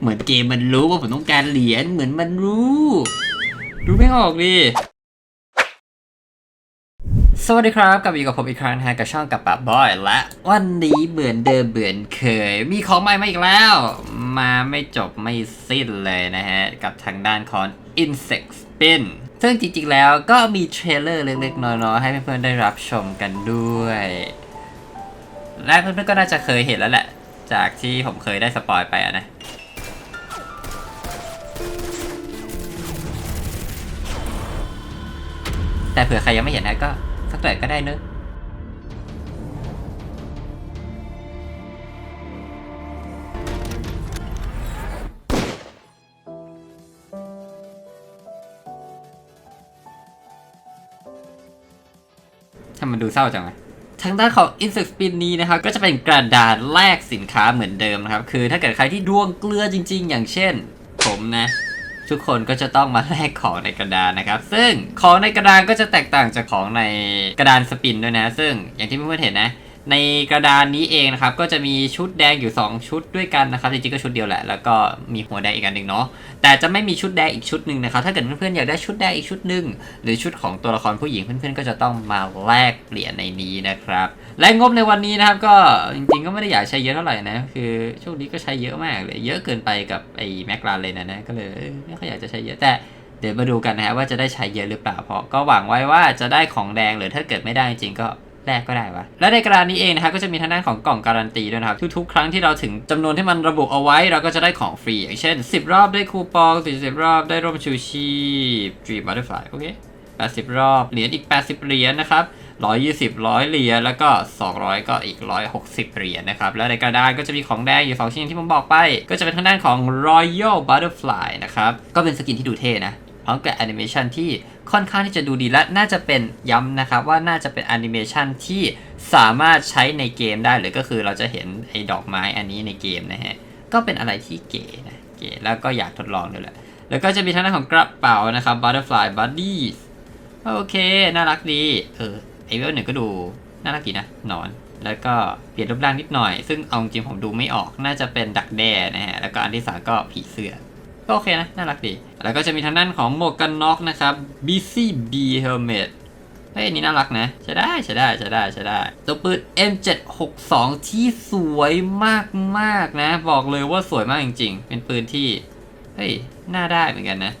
เหมือนเกมมันรู้ว่าผมต้องการเหรียญเหมือนมันรู้ดูไม่ออกดิสวัสดีครับกลับมาอยู่กับผมอีกครั้งนะฮะกับช่องกับปะบอยและ วันนี้เหมือนเดิมเหมือนเคย มีของใหม่มาอีกแล้ว มาไม่จบไม่สิ้นเลยนะฮะ กับทางด้านของ Insect Spin ซึ่งจริงๆแล้วก็มีเทรลเลอร์เล็กๆ น้อยๆ ให้เพื่อนๆ ได้รับชมกันด้วย และเพื่อนๆ ก็น่าจะเคยเห็นแล้วแหละ จากที่ผมเคยได้สปอยไปอะนะแต่เผื่อใครยังไม่เห็นนะก็สักหน่อยก็ได้เนอะถ้ามันดูเศร้าจังเลย ทางด้านของ Insect Spin นี้นะครับก็จะเป็นกระดาษแลกสินค้าเหมือนเดิมนะครับ คือถ้าเกิดใครที่ดวงเกลือจริง ๆ อย่างเช่น ผมนะ ทุกคนก็จะต้องมาแลกของในกระดานนะครับ ซึ่งของในกระดานก็จะแตกต่างจากของในกระดานสปินด้วยนะ ซึ่งอย่างที่เพื่อนๆเห็นนะ ในกระดานนี้เองนะครับ ก็จะมีชุดแดงอยู่ 2 ชุดด้วยกันนะครับจริงๆก็ชุดเดียวแหละแล้วก็มีหัวแดงอีกอันหนึ่งเนาะแต่จะไม่มีชุดแดงอีกชุดหนึ่งนะครับถ้าเกิดเพื่อนๆอยากได้ชุดแดงอีกชุดหนึ่งหรือชุดของตัวละครผู้หญิงเพื่อนๆก็จะต้องมาแลกเปลี่ยนในนี้นะครับและงบในวันนี้นะครับก็จริงๆก็ไม่ได้อยากใช้เยอะเท่าไหร่นะคือช่วงนี้ก็ใช้เยอะมากเลยเยอะเกินไปกับไอ้แมคลาเรนนะนะก็เลยไม่ค่อยอยากจะใช้เยอะแต่เดี๋ยวมาดูกันนะฮะว่าจะได้ใช้เยอะหรือเปล่าเพราะก็หวังไว้ว่าจะได้ของแดงหรือถ้าเกิดไม่ได้จริงก็ แลกก็ได้วะและในกระดานนี้เองนะครับก็จะมีทางด้านของกล่องการันตีด้วยนะครับทุกๆ ครั้งที่เราถึงจำนวนที่มันระบุเอาไว้เราก็จะได้ของฟรี อย่างเช่น 10 รอบได้คูปอง40 รอบได้ร่มชูชีพ Dream Butterfly โอเค80 รอบเหรียญอีก 80 เหรียญนะครับ120ร้อยเหรียญแล้วก็ 200 ก็อีก 160 เหรียญนะครับ แล้วในกระดานก็จะมีของแดงอยู่ 2 ชิ้นที่ผมบอกไป ก็จะเป็นทางด้านของ Royal Butterfly นะครับ ก็เป็นสกินที่ดูเท่นะพร้อมกับแอนิเมชันที่ ค่อนข้างที่จะดูดีและน่าจะเป็นย้ำนะครับว่าน่าจะเป็นแอนิเมชันที่สามารถใช้ในเกมได้หรือก็คือเราจะเห็นไอ้ดอกไม้อันนี้ในเกมนะฮะก็เป็นอะไรที่เก๋นะเก๋แล้วก็อยากทดลองด้วยแหละแล้วก็จะมีทางด้านของกระเป๋านะครับ Butterfly Buddies โอเคน่ารักดีเออไอเวลหนึ่งก็ดูน่ารักดีนะนอน แล้วก็เปลี่ยนรูปร่างนิดหน่อย ซึ่งเอาจริงผมดูไม่ออกน่าจะเป็นดักแด้นะฮะแล้วก็อันที่สามก็ผีเสื้อ ก็โอเคนะ น่ารักดี แล้วก็จะมีทางด้านของหมวกกันน็อกนะครับ BCB Helmet เฮ้ยนนี้น่ารักนะใช้ได้ใช้ได้ใช้ได้ใช้ได้ ตัวปืน M762 ที่สวยมากๆนะ บอกเลยว่าสวยมากจริง ๆ เป็นปืนที่ เฮ้ย น่าได้เหมือนกันนะ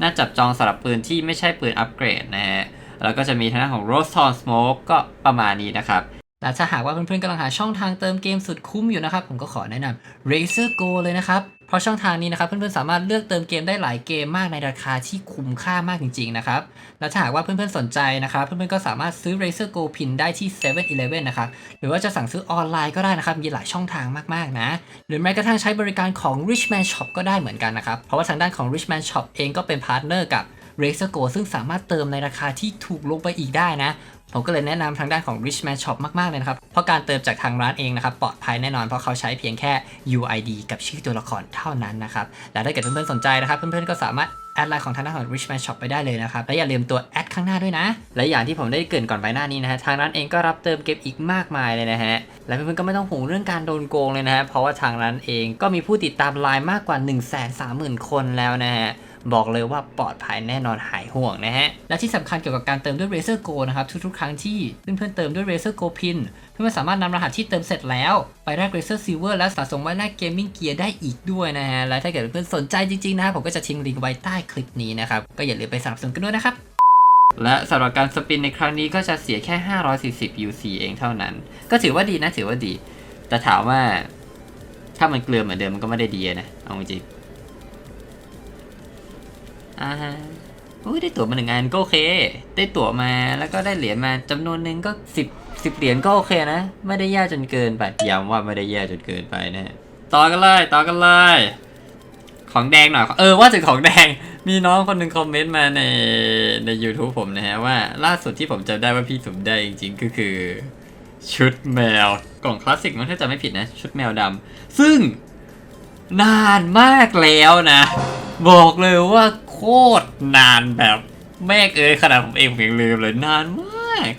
น่าจับจองสำหรับปืนที่ไม่ใช่ปืนอัปเกรดนะฮะ แล้วก็จะมีทางด้านของ Rose Thorn Smoke ก็ประมาณนี้นะครับ และถ้าหากว่าเพื่อนๆกำลังหาช่องทางเติมเกมสุดคุ้มอยู่นะครับ ผมก็ขอแนะนำ Razer Go เลยนะครับ เพราะช่องทางนี้นะครับเพื่อนๆสามารถเลือกเติมเกมได้หลายเกมมากในราคาที่คุ้มค่ามากจริงๆนะครับและถ้าหากว่าเพื่อนๆสนใจนะครับ เพื่อนๆก็สามารถซื้อ Razer Go Pin ได้ที่7 e เ e ่ e นะครับหรือว่าจะสั่งซื้อออนไลน์ก็ได้นะครับมีหลายช่องทางมากๆนะ หรือแม้กระทั่งใช้บริการของ Richman Shop ก็ได้เหมือนกันนะครับเพราะว่าทางด้านของ Richman Shop เองก็เป็นพาร์ทเนอร์กับ Razer Go ซึ่งสามารถเติมในราคาที่ถูกลงไปอีกได้นะ ผมก็เลยแนะนำทางด้านของ Richman Shop มากๆเลยนะครับ เพราะการเติมจากทางร้านเองนะครับ ปลอดภัยแน่นอนเพราะเขาใช้เพียงแค่ UID กับชื่อตัวละครเท่านั้นนะครับ และถ้าเกิดเพื่อนๆสนใจนะครับ เพื่อนๆก็สามารถแอดไลน์ของทางด้านของ Richman Shop ไปได้เลยนะครับ และอย่าลืมตัวแอดข้างหน้าด้วยนะ และอย่างที่ผมได้เกริ่นก่อนไปหน้านี้นะฮะ ทางร้านเองก็รับเติมเกมอีกมากมายเลยนะฮะ และเพื่อนๆก็ไม่ต้องห่วงเรื่องการโดนโกงเลยนะฮะ เพราะว่าทางร้านเองก็มีผู้ติดตามไลน์มากกว่า 1 3 0 0 0 0 คนแล้วนะฮะ บอกเลยว่าปลอดภัยแน่นอนหายห่วงนะฮะ และที่สำคัญเกี่ยวกับการเติมด้วย Razer Go นะครับ ทุกๆ ครั้งที่เพื่อนๆเติมด้วย Razer Go Pin เพื่อนๆสามารถนำรหัสที่เติมเสร็จแล้ว ไปแลก Razer Silver และสะสมไว้แลก Gaming Gear ได้อีกด้วยนะฮะ และถ้าเกิดเพื่อนๆสนใจจริงๆนะครับผมก็จะทิ้งลิงก์ไว้ใต้คลิปนี้นะครับก็อย่าลืมไปสนับสนุนกันด้วยนะครับและสำหรับการสปินในครั้งนี้ก็จะเสียแค่ 540 UC เองเท่านั้น ก็ถือว่าดีนะถือว่าดี แต่ถามว่าถ้ามันเกลือเหมือนเดิมมันก็ไม่ได้ดีนะ เอาจริง อ่าฮะอุ้ยได้ตั๋วมาหนึ่งอันก็โอเค ได้ตั๋วมาแล้วก็ได้เหรียญมาจำนวนหนึ่งก็สิบสิบเหรียญก็โอเคนะ ไม่ได้แย่จนเกินไปย้ำว่าไม่ได้แย่จนเกินไปนะต่อกันเลยต่อกันเลยของแดงหน่อยเออว่าถึงของแดงมีน้องคนหนึ่งคอมเมนต์มาในใน YouTube ผมนะฮะว่าล่าสุดที่ผมจำได้ว่าพี่สุ่มได้จริงๆก็คือ ชุดแมวกล่องคลาสสิกมันถ้าจำไม่ผิดนะ ชุดแมวดำซึ่งนานมากแล้วนะ บอกเลยว่า คตรนานแบบแม่กเอ้ยขนาดผมเองผมยังลืมเลยนานมาก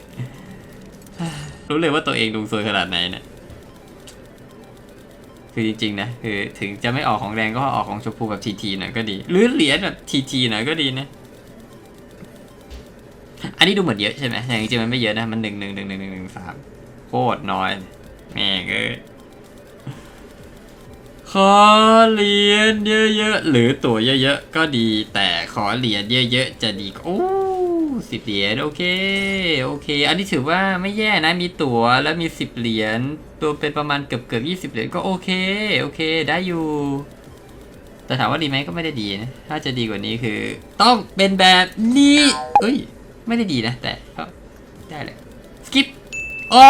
รู้เลยว่าตัวเองดูสวยขนาดไหนเนี่ยคือจริงๆนะคือถึงจะไม่ออกของแดงก็ออกของชมพูแบบทีทีหน่อยก็ดี หรือเหรียญแบบทีทีหน่อยก็ดีนะ อันนี้ดูเหมือนเยอะใช่ไหมแต่จริงๆมันไม่เยอะนะ มันหนึ่งหนึ่งหนึ่งหนึ่งหนึ่งหนึ่งสามโคตรน้อยแม่เอ้ย ขอเหรียญเยอะๆ หรือตั๋วเยอะๆ ก็ดี แต่ขอเหรียญเยอะๆ จะดีกว่าโอ้สิบเหรียญโอเค โอเค อันนี้ถือว่าไม่แย่นะ มีตั๋วแล้วมีสิบเหรียญ ตัวเป็นประมาณเกือบเกือบยี่สิบเหรียญก็โอเค โอเค ได้อยู่ แต่ถามว่าดีไหมก็ไม่ได้ดีนะ ถ้าจะดีกว่านี้คือ ต้องเป็นแบบนี้ เอ้ย ไม่ได้ดีนะ แต่ก็ได้เลยสกิป โอ้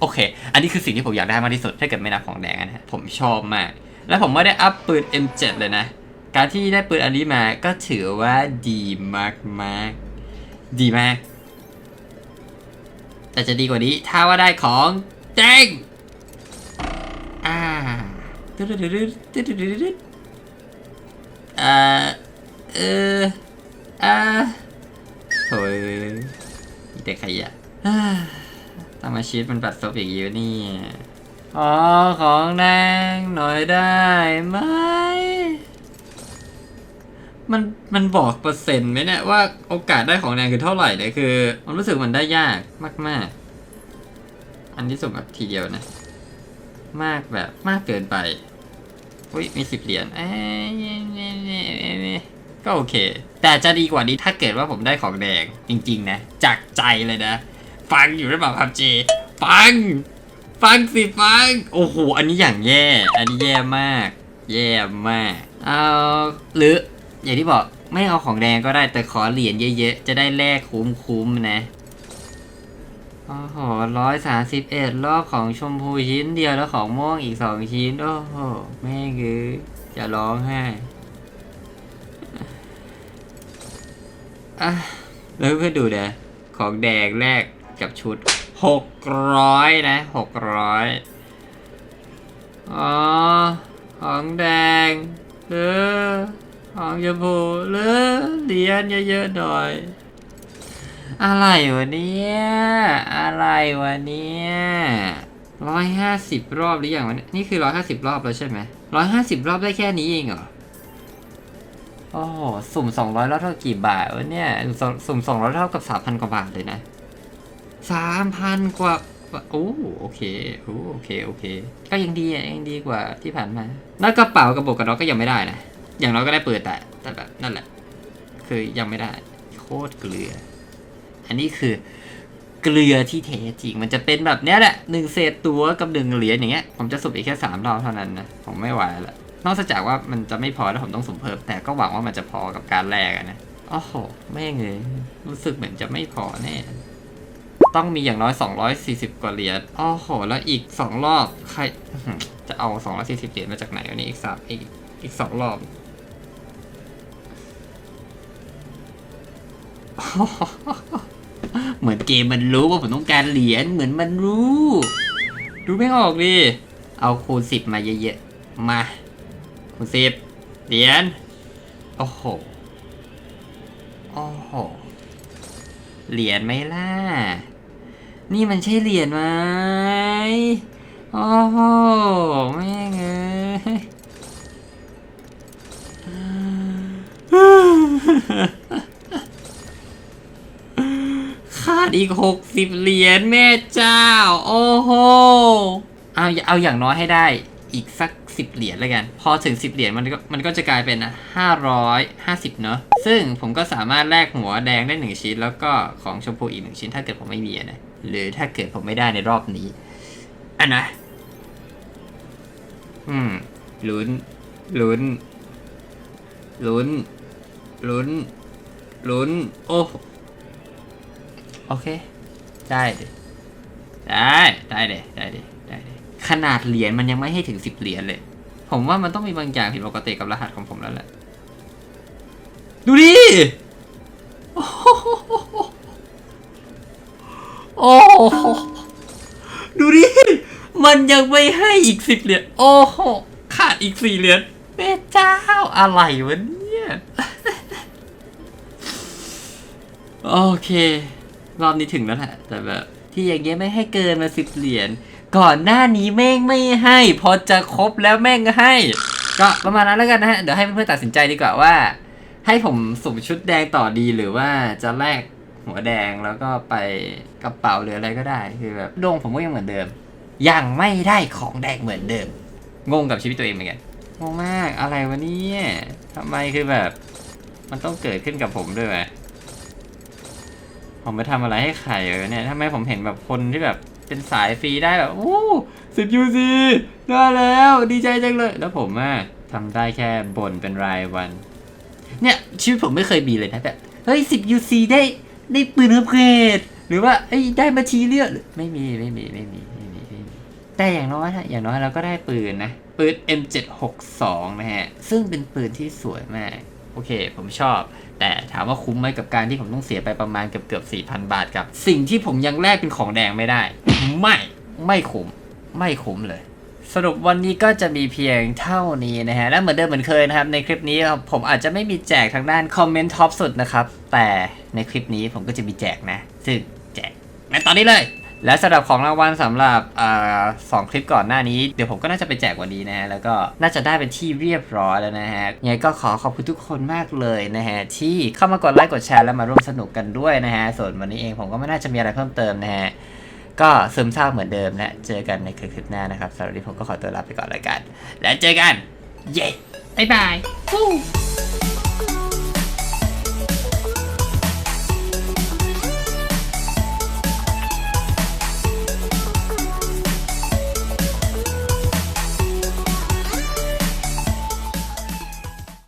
โอเค อันนี้คือสิ่งที่ผมอยากได้มากที่สุด ถ้าเกิดไม่นับของแดงนะฮะผมชอบมาก แล้วผมไม่ได้อัพปืน M7 เลยนะ การที่ได้ปืนอันนี้มาก็ถือว่าดีมากมากดีมาก แต่จะดีกว่านี้ ถ้าว่าได้ของแดงอ่าตึ๊ดตึ๊ดตึ๊ดตึ๊ดตึ๊ดตึ๊ดตึ๊ดอ่าเอออ่าโถ่เด็กขยะ ทำมาชีตมันปัดซบอย่างนี้วะเนี่ยอ๋อ ของแดงหน่อยได้ไหม มัน มันบอกเปอร์เซ็นต์ไหมเนี่ยว่าโอกาสได้ของแดงคือเท่าไหร่เนี่ยคือ มันรู้สึกมันได้ยากมาก ๆ อันที่สุ่มแบบทีเดียวนะ มากแบบมากเกินไปอุ้ยมีสิบเหรียญเอ้ยก็โอเค แต่จะดีกว่านี้ถ้าเกิดว่าผมได้ของแดงจริง ๆ นะ จากใจเลยนะ ฟังอยู่หรือเปล่าครับเจฟังฟังสิฟัง โอ้โห อันนี้อย่างแย่ อันนี้แย่มาก แย่มาก เอาหรืออย่างที่บอกไม่เอาของแดงก็ได้แต่ขอเหรียญเยอะๆ จะได้แลกคุ้มๆนะโอ้โหร้อยสามสิบเอ็ดรอบของชมพูชิ้นเดียวแล้วของม่วงอีกสองชิ้น โอ้โห แม่งเอ้ยจะร้องไห้อะแล้วเพื่อดูเดี๋ยของแดงแลก กับชุดหกร้อยนะหกร้อยอ๋อ ของแดงหรือของชมพูหรือเหรียญเยอะๆหน่อย อะไรวะเนี่ย อะไรวะเนี่ยร้อยห้าสิบรอบหรือยังวะนี่ยนี่คือร้อยห้าสิบรอบแล้วใช่ไหมร้อยห้าสิบรอบได้แค่นี้เองเหรอโอ้โหสุ่มสองร้อยรอบเท่ากี่บาทวะเนี่ย สุ่มสองร้อยเท่ากับสามพันกว่าบาทเลยนะ สามพันกว่าโอ้โอเคโอ้โอเคโอเค ก็ยังดีอะยังดีกว่าที่ผ่านมา แล้วกระเป๋ากับบกกระดอกก็ยังไม่ได้นะ อย่างน้อยก็ได้เปิดแต่แต่แบบนั่นแหละ คือยังไม่ได้ โคตรเกลือ อันนี้คือเกลือที่แท้จริงมันจะเป็นแบบเนี้ยแหละหนึ่งเศษตัวกับหนึ่งเหรียญอย่างเงี้ยผมจะสุ่มอีกแค่สามรอบเท่านั้นนะผมไม่ไหวละนอกจากว่ามันจะไม่พอแล้วผมต้องสุ่มเพิ่มแต่ก็หวังว่ามันจะพอกับการแลกนะโอ้โหแม่งเลยรู้สึกเหมือนจะไม่พอแน่ ต้องมีอย่างน้อย 240 กว่าเหรียญโอ้โห แล้วอีก 2 รอบ ใครอื้อหือจะเอา 240 เหรียญมาจากไหนวะเนี่ยอีกสามอีกอีกสองรอบเหมือนเกมมันรู้ว่าผมต้องการเหรียญเหมือนมันรู้ ดูไม่ออกดิ เอาคูณสิบมาเยอะๆ มา คูณสิบเหรียญ โอ้โห โอ้โห เหรียญไหมล่ะ นี่มันใช่เหรียญไหมโอ้โหแม่งเอ้ยขาดอีกหกสิบเหรียญแม่เจ้า โอ้โห เอาเอาอย่างน้อยให้ได้อีกสักสิบเหรียญแล้วกัน พอถึงสิบเหรียญมันก็มันก็จะกลายเป็นห้าร้อยห้าสิบเนอะซึ่งผมก็สามารถแลกหัวแดงได้หนึ่งชิ้น แล้วก็ของชมพูอีกหนึ่งชิ้นถ้าเกิดผมไม่มีนะ หรือถ้าเกิดผมไม่ได้ในรอบนี้อันนะ อืมลุ้นลุ้นลุ้นลุ้นลุ้น โอ้โอเค ได้ดิได้ได้เลยได้ดิได้ดิขนาดเหรียญมันยังไม่ให้ถึงสิบเหรียญเลย ผมว่ามันต้องมีบางอย่างผิดปกติกับรหัสของผมแล้วแหละ ดูดิ โอ้โหโอ้โหดูดิ มันยังไม่ให้อีกสิบเหรียญ โอ้โห ขาดอีกสี่เหรียญแม่เจ้าอะไรวะเนี่ย โอเค รอบนี้ถึงแล้วแหละ แต่แบบ ที่อย่างเงี้ยไม่ให้เกินมาสิบเหรียญ ก่อนหน้านี้แม่งไม่ให้ พอจะครบแล้วแม่งให้ ก็ประมาณนั้นแล้วกันนะฮะ เดี๋ยวให้เพื่อนๆตัดสินใจดีกว่าว่า ให้ผมสุ่มชุดแดงต่อดีหรือว่าจะแลก หัวแดงแล้วก็ไปกระเป๋าหรืออะไรก็ได้ คือแบบดวงผมก็ยังเหมือนเดิม ยังไม่ได้ของแดงเหมือนเดิม งงกับชีวิตตัวเองเหมือนกันงงมากอะไรวะเนี่ยทำไมคือแบบ มันต้องเกิดขึ้นกับผมด้วยวะผมไปทำอะไรให้ใครเออเนี่ยทำไมผมเห็นแบบคนที่แบบเป็นสายฟรีได้แบบโอ้สิบยูซีได้แล้ว ดีใจจังเลย แล้วผมอะทำได้แค่บ่นเป็นรายวัน เนี่ย ชีวิตผมไม่เคยมีเลยนะแบบเฮ้ยสิบยูซีได้ ได้ปืนอัปเกรดหรือว่าเอ้ได้มาชีเลือดไม่มีไม่มีไม่มีไม่มีไม่มีแต่อย่างน้อยฮะอย่างน้อยเราก็ได้ปืนนะปืน M762 นะฮะ ซึ่งเป็นปืนที่สวยมาก โอเค ผมชอบ แต่ถามว่าคุ้มไหมกับการที่ผมต้องเสียไปประมาณเกือบเกือบ4,000 บาทกับ สิ่งที่ผมยังแลกเป็นของแดงไม่ได้ ไม่ ไม่คุ้ม ไม่คุ้มเลย สรุปวันนี้ก็จะมีเพียงเท่านี้นะฮะ และเหมือนเดิมเหมือนเคยนะครับ ในคลิปนี้ผมอาจจะไม่มีแจกทางด้านคอมเมนต์ท็อปสุดนะครับ แต่ในคลิปนี้ผมก็จะมีแจกนะ ซึ่งแจกในตอนนี้เลย และสำหรับของรางวัลสำหรับอสองคลิปก่อนหน้านี้ เดี๋ยวผมก็น่าจะไปแจกวันนี้นะฮะ แล้วก็น่าจะได้เป็นที่เรียบร้อยแล้วนะฮะยังไงก็ขอขอบคุณทุกคนมากเลยนะฮะ ที่เข้ามากดไลค์กดแชร์และมาร่วมสนุกกันด้วยนะฮะ ส่วนวันนี้เองผมก็ไม่น่าจะมีอะไรเพิ่มเติมนะฮะ ก็ซึมเศร้าเหมือนเดิมนะเจอกันในคลิปหน้านะครับสำหรับวันนี้ผมก็ขอตัวลาไปก่อนแล้วกัน แล้วเจอกัน เย้บ๊ายบาย